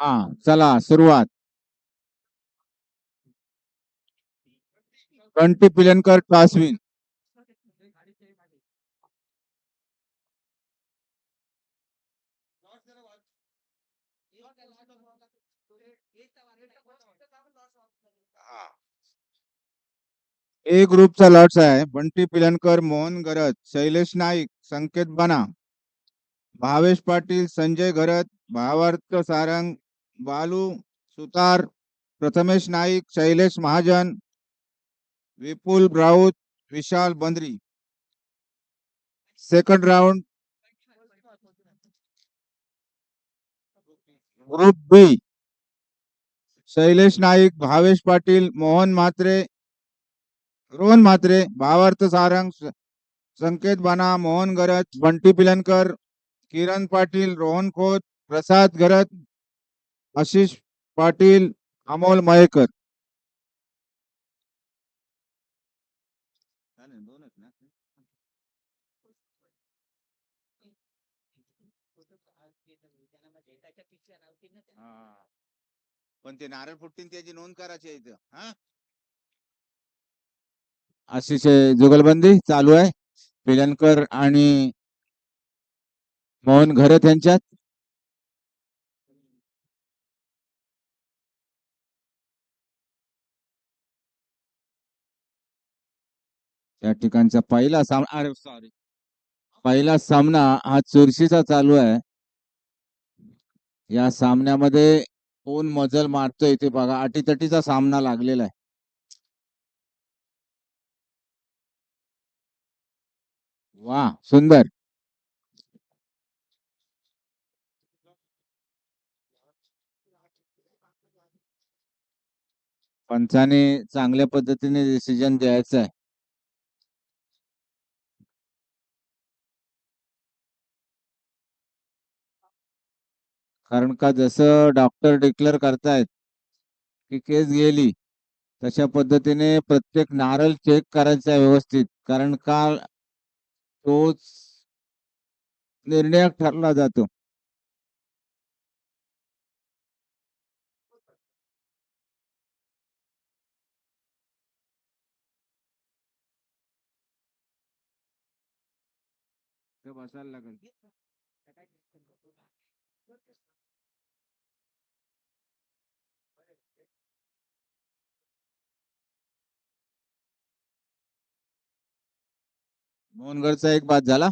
हा चला सुरुवात. कंटी पिलनकर टॉस विन ए ग्रुपचा लॉट्स आहे. बंटी पिलनकर मोहन गरज शैलेश नाईक संकेत बना. Bhavesh Patil Sanjay Gharat Bhavarth Sarang Balu Sutar Prathamesh Naik Shailesh Mahajan Vipul Raut Vishal Bandri. Second round group B Shailesh Naik Bhavesh Patil Mohan Mhatre Rohan Mhatre Bhavarth Sarang Sanket बाना मोहन गरज बंटी पिलनकर किरण पाटील रोहन खोत प्रसाद गरज आशिष पाटील अमोल मयेकर. पण ते नारळ फुटतील त्याची नोंद करायची आहे इथं हा? अशी जुगलबंदी चालू आहे. पिलनकर आणि मोहन घरत यांच्यात. त्या ठिकाणचा पहिला सामना अरे सॉरी पहिला सामना हा चुरशीचा चालू आहे. या सामन्यामध्ये कोण मजल मारतोय ते बघा. अटीतटीचा सामना लागलेला आहे. वा सुंदर. पंचाने चांगल्या पद्धतीने डिसिजन द्यायचं आहे. कारण का जसं डॉक्टर डिक्लेअर करतायत की केस गेली तशा पद्धतीने प्रत्येक नारळ चेक करायचा आहे व्यवस्थित. कारण का तोच निर्णायक ठरला जातो. ते बसायला लागेल. मोहनगडचा एक बाद झाला.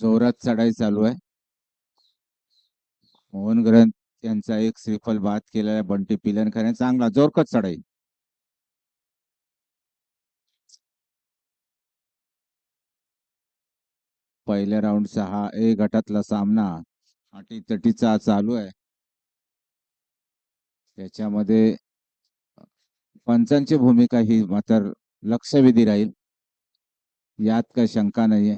जोरात चढाई चालू आहे. मोहन ग्रंथ यांचा एक श्रीफल बाद केलेला बंटी पिलनकर चांगला जोरकत चढाई. पहिल्या राऊंडचा हा ए गटातला सामना अटीतटीचा चालू आहे. त्याच्यामध्ये पंचांची भूमिका ही मात्र लक्षवेधी राहील. यात काही शंका नाहीये.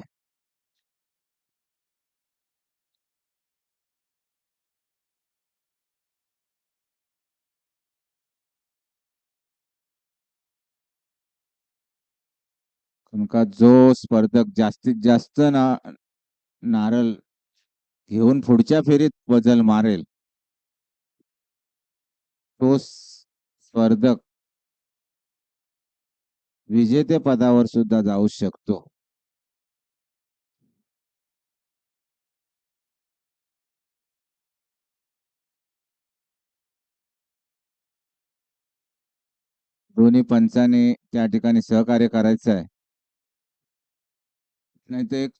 तुमका जो स्पर्धक जास्तीत जास्त ना नारळ घेऊन पुढच्या फेरीत बदल मारेल तो स्पर्धक विजेते पदावर सुद्धा जाऊ शकतो. दोन्ही पंचाने त्या ठिकाणी सहकार्य करायचं आहे नाही तर एक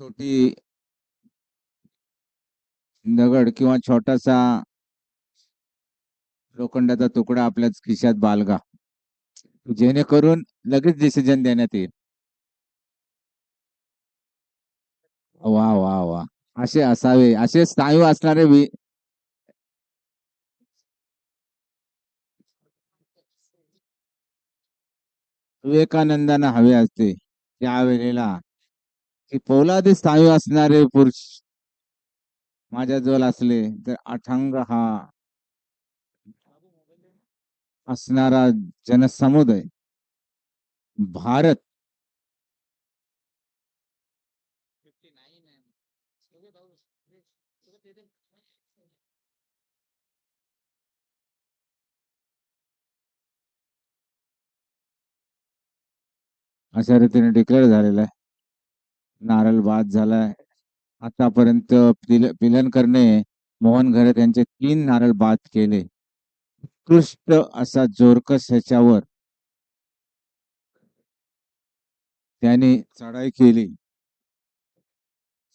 छोटी दगड किंवा छोटासा लोखंडाचा तुकडा आपल्याच खिशात बालगा. जेणेकरून लगेच डिसिजन देण्यात येईल. वा वा वा. असे असावे. असे स्नायू असणारे विवेकानंदांना हवे असते. त्यावेळेला की पोलादी स्नायू असणारे पुरुष माझ्याजवळ असले तर अथांग हा असणारा जनसमुदाय. भारत अशा रीतीने डिक्लेअर झालेला आहे. नारळ बाद झालाय. आतापर्यंत पिल पिलनकरने मोहन घरे यांचे तीन नारळ बाद केले. उत्कृष्ट असा जोरकस ह्याच्यावर त्याने चढाई केली.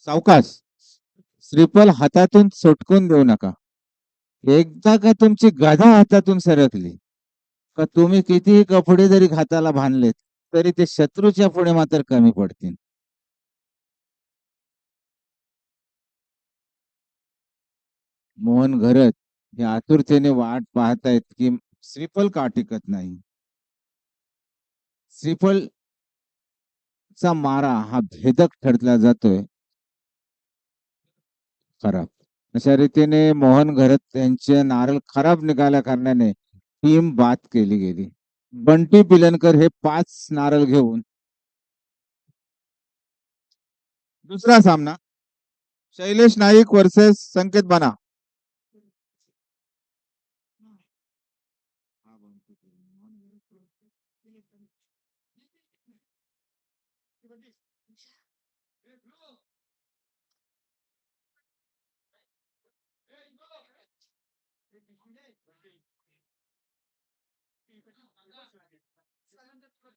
सावकाश श्रीफल हातातून सुटकून देऊ नका. एकदा का तुमची गाधा हातातून सरकली? का तुम्ही कितीही कपडे जरी हाताला बांधलेत तरी ते शत्रूच्या पुढे मात्र कमी पडतील. मोहन घरत हे आतुरतेने वाट पाहतायत की श्रीफल का टिकत नाही? श्रीफल चा मारा हा भेदक ठरला जातोय. खराब. अशा रीतीने मोहन घरत यांचे नारळ खराब निघाल्या कारणाने टीम बाद केली गेली. बंटी पिलनकर हे पाच नारळ घेऊन दुसरा सामना. शैलेश नाईक वर्सेस संकेत बना.